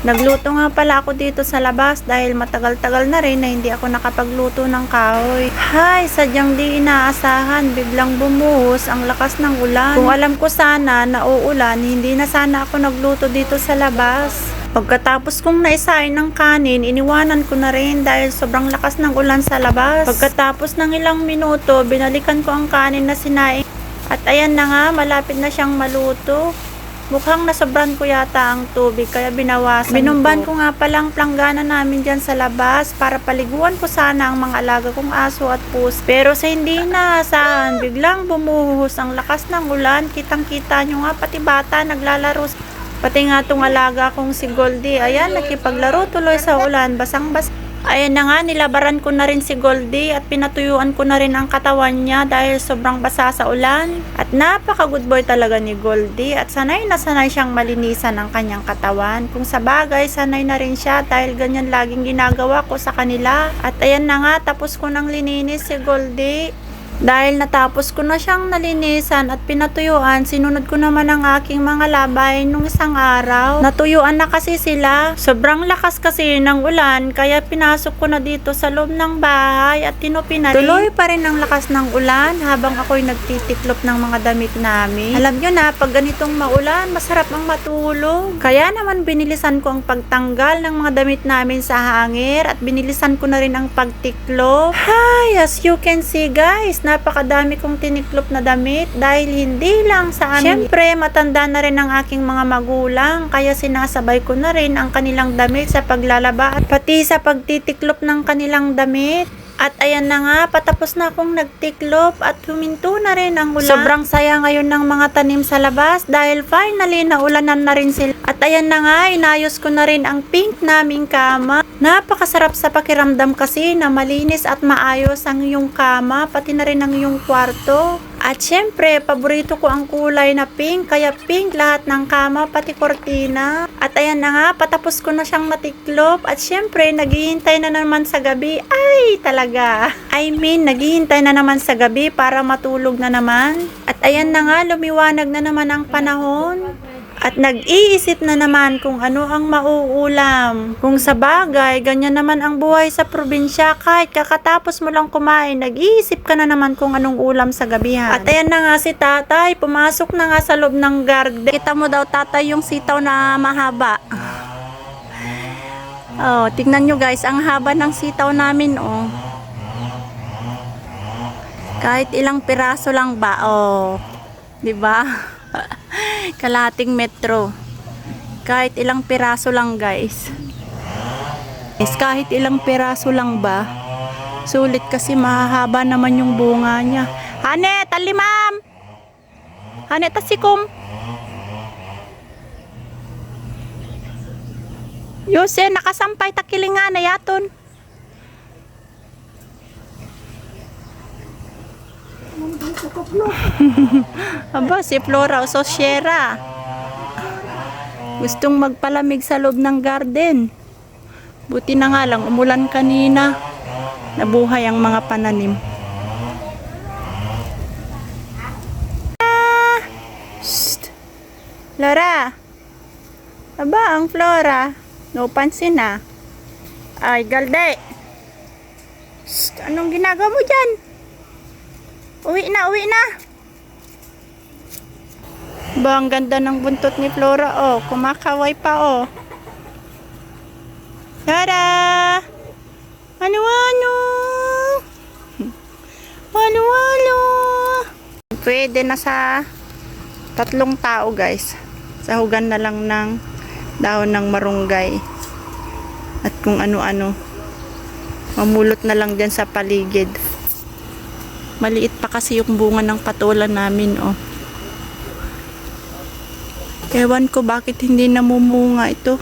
Nagluto nga pala ako dito sa labas dahil matagal-tagal na rin na hindi ako nakapagluto ng kahoy. Hay, sadyang di inaasahan, biglang bumuhos ang lakas ng ulan. Kung alam ko sana na uulan, hindi na sana ako nagluto dito sa labas. Pagkatapos kong naisain ng kanin, iniwanan ko na rin dahil sobrang lakas ng ulan sa labas. Pagkatapos ng ilang minuto, binalikan ko ang kanin na sinaing. At ayan na nga, malapit na siyang maluto. Mukhang nasobran ko yata ang tubig kaya binawasan Binumban ko nga palang planggana namin dyan sa labas para paliguan ko sana ang mga alaga kong aso at pus. Pero sa hindi inaasahan, biglang bumuhos ang lakas ng ulan. Kitang kita nyo nga pati bata naglalaro. Pati nga tong alaga kong si Goldie. Ayan, nakipaglaro tuloy sa ulan. Basang-bas. Ayan na nga, nilabaran ko na rin si Goldie at pinatuyuan ko na rin ang katawan niya dahil sobrang basa sa ulan. At napaka good boy talaga ni Goldie at sanay na sanay siyang malinisan ang kanyang katawan. Kung sa bagay, sanay na rin siya dahil ganyan laging ginagawa ko sa kanila. At ayan na nga, tapos ko nang lininis si Goldie. Dahil natapos ko na siyang nalinisan at pinatuyuan, sinunod ko naman ang aking mga labay nung isang araw. Natuyuan na kasi sila. Sobrang lakas kasi ng ulan, kaya pinasok ko na dito sa loob ng bahay at tinupi na rin. Tuloy pa rin ang lakas ng ulan habang ako'y nagtitiklop ng mga damit namin. Alam nyo na, pag ganitong maulan, masarap ang matulog. Kaya naman binilisan ko ang pagtanggal ng mga damit namin sa hangir at binilisan ko na rin ang pagtiklop. Hi, as you can see guys, napakadami kong tiniklop na damit dahil hindi lang sa amin. Siyempre, matanda na rin ang aking mga magulang kaya sinasabay ko na rin ang kanilang damit sa paglalaba at pati sa pagtitiklop ng kanilang damit. At ayan na nga, patapos na akong nagtiklop at huminto na rin ang ulan. Sobrang saya ngayon ng mga tanim sa labas dahil finally naulanan na rin sila. At ayan na nga, inayos ko na rin ang pink naming kama. Napakasarap sa pakiramdam kasi na malinis at maayos ang iyong kama, pati na rin ang iyong kwarto. At syempre, paborito ko ang kulay na pink, kaya pink lahat ng kama, pati kortina. At ayan na nga, patapos ko na siyang matiklop. At syempre, naghihintay na naman sa gabi. Ay, talaga. I mean, naghihintay na naman sa gabi para matulog na naman. At ayan na nga, lumiwanag na naman ang panahon. At nag-iisip na naman kung ano ang mauulam. Kung sa bagay, ganyan naman ang buhay sa probinsya. Kahit kakatapos mo lang kumain, nag-iisip ka na naman kung anong ulam sa gabihan. At ayan na nga si tatay, pumasok na nga sa loob ng garden. Kita mo daw tatay yung sitaw na mahaba. Oh, tingnan nyo guys, ang haba ng sitaw namin, oh. Kahit ilang piraso lang ba, oh. 'Di ba? Kalating metro. Kahit ilang piraso lang, guys. Is kahit ilang piraso lang ba? Sulit kasi mahahaba naman yung bunga niya. Hane, tali ma'am! Hane, tasikom! Yose, nakasampay takilinga na yaton. Aba, si Flora o Sosiera. Gustong magpalamig sa loob ng garden. Buti na nga lang, umulan kanina. Nabuhay ang mga pananim. Ah! Flora! Aba, ang Flora. No pansin na. Ay, Galde! Shh! Anong ginagawa mo dyan? Uwi na, uwi na! Ba, ang ganda ng buntot ni Flora, oh. Kumakaway pa, oh. Flora! Ano, ano? Ano, ano? Pwede na sa tatlong tao, guys. Sahugan na lang ng dahon ng marunggay. At kung ano-ano. Mamulot na lang dyan sa paligid. Maliit pa kasi yung bunga ng patulan namin, oh. Ewan ko bakit hindi namumunga ito.